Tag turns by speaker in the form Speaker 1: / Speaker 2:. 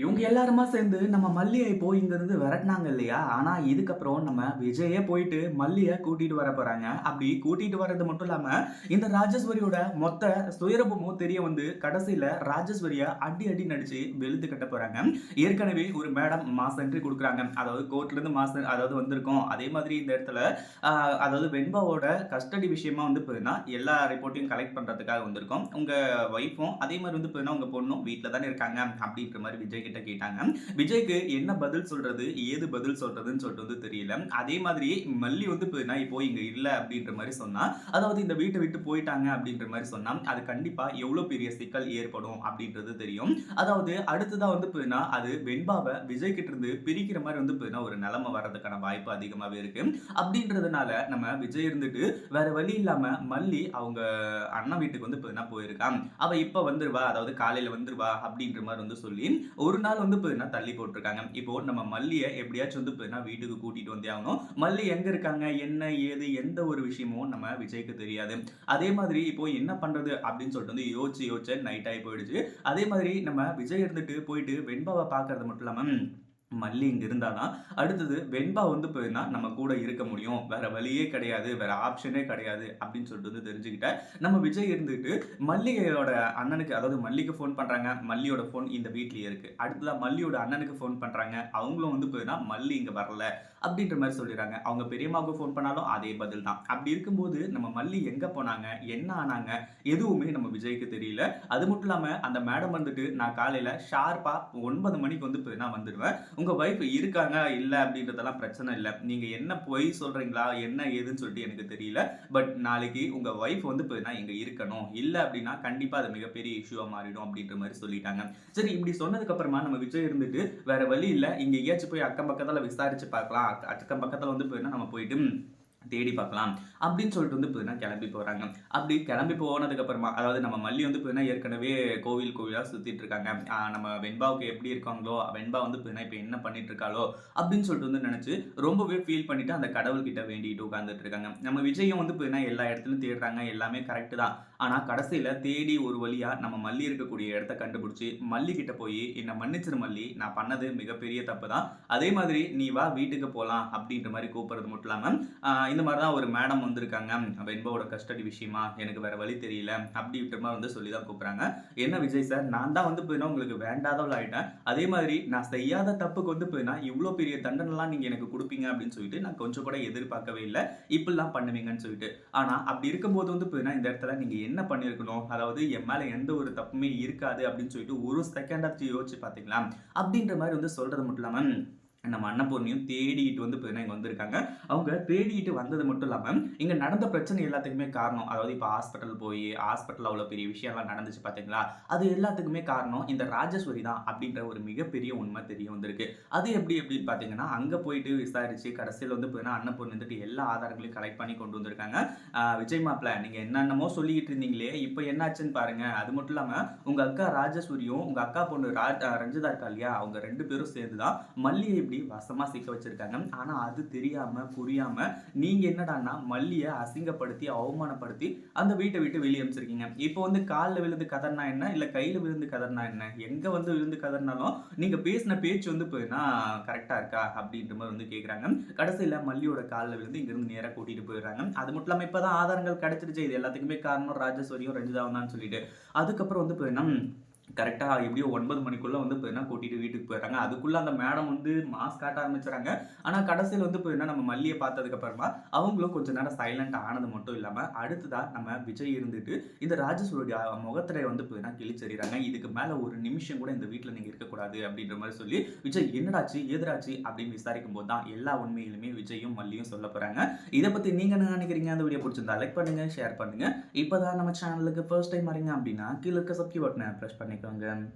Speaker 1: இவங்க எல்லாருமா சேர்ந்து நம்ம மல்லியை போய் இங்கேருந்து விரட்டினாங்க இல்லையா? ஆனால் இதுக்கப்புறம் நம்ம விஜயே போயிட்டு மல்லியை கூட்டிகிட்டு வர போகிறாங்க அப்படி கூட்டிகிட்டு வர்றது மட்டும் இல்லாமல் இந்த ராஜேஸ்வரியோட மொத்த சுயரூபமும் தெரிய வந்து கடைசியில் ராஜேஸ்வரியை அடி அடி நடித்து வெளுத்து கட்ட போகிறாங்க ஏற்கனவே ஒரு மேடம் மாஸ் என்ட்ரி கொடுக்குறாங்க. அதாவது கோர்ட்லேருந்து மாஸ் அதாவது வந்திருக்கோம். அதே மாதிரி இந்த இடத்துல அதாவது வெண்பாவோட கஸ்டடி விஷயமா வந்து போதுன்னா எல்லா ரிப்போர்ட்டையும் கலெக்ட் பண்ணுறதுக்காக வந்திருக்கோம். உங்கள் ஒய்ஃபும் அதே மாதிரி வந்து போதுன்னா உங்கள் பொண்ணும் வீட்டில் தானே இருக்காங்க. அப்படின்ற மாதிரி விஜய் கிட்ட கேட்டாங்க. விஜய்க்கு என்ன பதில் சொல்றது? ஏது பதில் சொல்றதுன்னு சொல்லிட்டு வந்து தெரியல. அதே மாதிரி மல்லி வந்து நான் இப்போ இங்க இல்ல அப்படின்ற மாதிரி சொன்னா அதாவது இந்த வீட்டை விட்டு போயிட்டாங்க அப்படின்ற மாதிரி சொன்னா அது கண்டிப்பா எவ்வளவு பெரிய சிக்கல் ஏற்படும் அப்படின்றது தெரியும். அதாவது அடுத்ததா வந்து அது வெண்பாவை விஜய் கிட்ட இருந்து பிரிக்கிற மாதிரி வந்து ஒரு நிலைமை வர்றதுக்கான வாய்ப்பு அதிகமாவே இருக்கு. அப்படின்றதுனால நம்ம விஜய் இருந்துட்டு வேற வழி இல்லாம மல்லி அவங்க அண்ணன் வீட்டுக்கு வந்து போயிருக்கான் அவ இப்ப வந்துருவா அதாவது காலையில வந்துருவா அப்படின்ற மாதிரி வந்து சொல்லி ஒரு நாள் வந்து பார்த்தீங்கன்னா தள்ளி போட்டிருக்காங்க. இப்போ நம்ம மல்லியை எப்படியாச்சும் வந்து பார்த்தீங்கன்னா வீட்டுக்கு கூட்டிட்டு வந்தே ஆகணும். மல்லி எங்க இருக்காங்க? என்ன ஏது எந்த ஒரு விஷயமும் நம்ம விஜய்க்கு தெரியாது. அதே மாதிரி இப்போ என்ன பண்றது அப்படின்னு சொல்லிட்டு வந்து யோசிச்சு யோசிச்சு நைட் ஆகி போயிடுச்சு. அதே மாதிரி நம்ம விஜய் இருந்துட்டு போயிட்டு வெண்பாவை பார்க்கறது மட்டும் இல்லாமல் மல்லி இங்கே இருந்தாதான் அடுத்தது வெண்பா வந்து போயிருந்தா நம்ம கூட இருக்க முடியும். வேற வழியே கிடையாது வேற ஆப்ஷனே கிடையாது அப்படின்னு சொல்லிட்டு வந்து தெரிஞ்சுக்கிட்டேன். நம்ம விஜய் இருந்துட்டு மல்லிகையோட அண்ணனுக்கு அதாவது மல்லிக்கு ஃபோன் பண்ணுறாங்க மல்லியோட ஃபோன் இந்த வீட்லேயே இருக்குது அடுத்ததாக மல்லியோட அண்ணனுக்கு ஃபோன் பண்ணுறாங்க அவங்களும் வந்து போயிருந்தா மல்லி இங்கே வரல அப்படின்ற மாதிரி சொல்லிடுறாங்க. அவங்க பெரியம்மாவுக்கு ஃபோன் பண்ணாலும் அதே பதில் தான். அப்படி இருக்கும்போது நம்ம மல்லி எங்கே போனாங்க? என்ன ஆனாங்க? எதுவுமே நம்ம விஜய்க்கு தெரியல. அது மட்டும் இல்லாமல் அந்த மேடம் வந்துட்டு நான் காலையில் ஷார்ப்பாக ஒன்பது மணிக்கு வந்து போயிருந்தா வந்துடுவேன். உங்கள் ஒய்ஃப் இருக்காங்க இல்லை அப்படின்றதெல்லாம் பிரச்சனை இல்லை. நீங்கள் என்ன பொய் சொல்கிறீங்களா என்ன ஏதுன்னு சொல்லிட்டு எனக்கு தெரியல. பட் நாளைக்கு உங்கள் ஒய்ஃப் வந்து போய் இங்கே இருக்கணும். இல்லை அப்படின்னா கண்டிப்பாக அது மிகப்பெரிய இஷ்யூவாக மாறிடும் அப்படின்ற மாதிரி சொல்லிட்டாங்க. சரி இப்படி சொன்னதுக்கப்புறமா நம்ம விஜய் இருந்துட்டு வேறு வழி இல்லை. இங்கே எங்கேயாச்சும் போய் அக்கம் பக்கத்தில் விசாரித்து பார்க்கலாம். அக்கம் பக்கத்தில் வந்து போயின்னா நம்ம போயிட்டு தேடி பார்க்கலாம். அப்படின்னு சொல்லிட்டு வந்து போயின்னா கிளம்பி போகிறாங்க அப்படி கிளம்பி போனதுக்கப்புறமா அதாவது நம்ம மல்லி வந்து போயின்னா ஏற்கனவே கோவில் கோவிலாக சுற்றிட்டு இருக்காங்க. நம்ம வெண்பாவுக்கு எப்படி இருக்காங்களோ வெண்பா வந்து புதுனா இப்போ என்ன பண்ணிட்டு இருக்காளோ அப்படின்னு சொல்லிட்டு வந்து நினச்சி ரொம்பவே ஃபீல் பண்ணிட்டு அந்த கடவுள்கிட்ட வேண்டிட்டு உட்காந்துட்டு இருக்காங்க. நம்ம விஜயம் வந்து போயின்னா எல்லா இடத்துலையும் தேடுறாங்க. எல்லாமே கரெக்டு தான். ஆனால் கடைசியில் தேடி ஒரு வழியாக நம்ம மல்லி இருக்கக்கூடிய இடத்த கண்டுபிடிச்சி மல்லி கிட்ட போய் என்னை மன்னிச்சிரு மல்லி. நான் பண்ணது மிகப்பெரிய தப்பு தான் அதே மாதிரி நீ வா வீட்டுக்கு போகலாம் அப்படின்ற மாதிரி கூப்பிட்றது மட்டும் இல்லாமல் இந்த மாதிரி தான் ஒரு மேடம் வந்திருக்காங்க. வெண்பாவோட கஸ்டடி விஷயமா எனக்கு வேற வழி தெரியல அப்படின்ற மாதிரி வந்து சொல்லி தான் கூப்பிட்றாங்க. என்ன விஜய் சார் நான் தான் வந்து போயினா உங்களுக்கு வேண்டாதவள் ஆயிட்டேன். அதே மாதிரி நான் செய்யாத தப்புக்கு வந்து போயினா இவ்வளோ பெரிய தண்டனைலாம் நீங்கள் எனக்கு கொடுப்பீங்க அப்படின்னு சொல்லிட்டு நான் கொஞ்சம் கூட எதிர்பார்க்கவே இல்லை. இப்படிலாம் பண்ணுவீங்கன்னு சொல்லிட்டு. ஆனால் அப்படி இருக்கும்போது வந்து போயினா இந்த இடத்துல நீங்கள் என்ன பண்ணியிருக்கணும் அதாவது என் மேலே எந்த ஒரு தப்புமே இருக்காது அப்படின்னு சொல்லிட்டு ஒரு செகண்டாச்சும் யோசிச்சு பார்த்தீங்களா அப்படின்ற மாதிரி வந்து சொல்கிறது மட்டும் இல்லாமல் நம்ம அன்னபூர்ணியும் தேடிட்டு வந்து இப்போ இங்கே வந்திருக்காங்க. அவங்க தேடிட்டு வந்தது மட்டும் இல்லாமல் இங்கே நடந்த பிரச்சனை எல்லாத்துக்குமே காரணம். அதாவது இப்போ ஹாஸ்பிட்டல் போய் ஹாஸ்பிட்டலில் அவ்வளோ பெரிய விஷயம்லாம் நடந்துச்சு பார்த்தீங்களா அது எல்லாத்துக்குமே காரணம் இந்த ராஜஸ்வரி தான் அப்படின்ற ஒரு மிகப்பெரிய உண்மை தெரிய வந்திருக்கு. அது எப்படி எப்படின்னு பார்த்தீங்கன்னா அங்கே போயிட்டு விசாரித்து கடைசியில் வந்து போயின்னா அன்னபூர்ணி வந்துட்டு எல்லா ஆதாரங்களையும் கலெக்ட் பண்ணி கொண்டு வந்திருக்காங்க. விஜய் மாப்பிள்ள நீங்கள் என்னென்னமோ சொல்லிக்கிட்டு இருந்தீங்களே இப்போ என்னாச்சுன்னு பாருங்க. அது மட்டும் இல்லாமல் உங்கள் அக்கா ராஜேஸ்வரியும் உங்கள் அக்கா பொண்ணு ரா ரஞ்சிதா இருக்கா இல்லையா? அவங்க ரெண்டு பேரும் சேர்ந்து தான் மல்லிகை இப்படி வசமா சிக்க வச்சிருக்காங்க. ஆனா அது தெரியாம புரியாம நீங்க என்னடான்னா மல்லியை அசிங்கப்படுத்தி அவமானப்படுத்தி அந்த வீட்டை விட்டு வெளியே அமைச்சிருக்கீங்க இப்போ வந்து காலில் விழுந்து கதர்னா என்ன? இல்ல கையில விழுந்து கதர்னா என்ன? எங்க வந்து விழுந்து கதர்னாலும் நீங்க பேசின பேச்சு வந்து போயினா கரெக்டா இருக்கா? அப்படின்ற மாதிரி வந்து கேக்குறாங்க. கடைசியில மல்லியோட காலில் விழுந்து இங்க இருந்து கூட்டிகிட்டு கூட்டிட்டு போயிடுறாங்க. அது மட்டும் இல்லாம இப்பதான் ஆதாரங்கள் கிடைச்சிருச்சு. இது எல்லாத்துக்குமே காரணம் ராஜஸ்வரியும் ரஞ்சிதாவும் தான் சொல்லிட்டு. அதுக்கப்புறம் வந்து போயினா கரெக்டாக எப்படியோ ஒன்பது மணிக்குள்ளே வந்து இப்போ என்ன கூட்டிகிட்டு வீட்டுக்கு போயிடுறாங்க. அதுக்குள்ளே அந்த மேடம் வந்து மாஸ்க் காட்ட ஆரம்பிச்சுறாங்க. ஆனால் கடைசியில் வந்து போயினா நம்ம மல்லியை பார்த்ததுக்கப்புறமா அவங்களும் கொஞ்சம் நேரம் சைலண்ட் ஆனது மட்டும் இல்லாமல் அடுத்ததாக நம்ம விஜய் இருந்துட்டு இந்த ராஜேஸ்வருடைய முகத்திரையை வந்து இப்போ என்ன கிழிச்சறிறாங்க. இதுக்கு மேலே ஒரு நிமிஷம் கூட இந்த வீட்டில் நீங்கள் இருக்கக்கூடாது அப்படின்ற மாதிரி சொல்லி விஜய் என்னடாச்சு எதிராச்சு அப்படின்னு விசாரிக்கும் போது தான் எல்லா உண்மையிலுமே விஜயும் மல்லியும் சொல்ல போகிறாங்க இதை பற்றி நீங்கள் என்ன நினைக்கிறீங்க? அந்த வீடியோ பிடிச்சிருந்தா லைக் பண்ணுங்கள் ஷேர் பண்ணுங்கள் இப்போ தான் நம்ம சேனலுக்கு ஃபர்ஸ்ட் டைம் வரீங்க அப்படின்னா கீழே இருக்க சப்ஸ்கிரைப் பட்டனை ப்ரெஸ் itu anggaran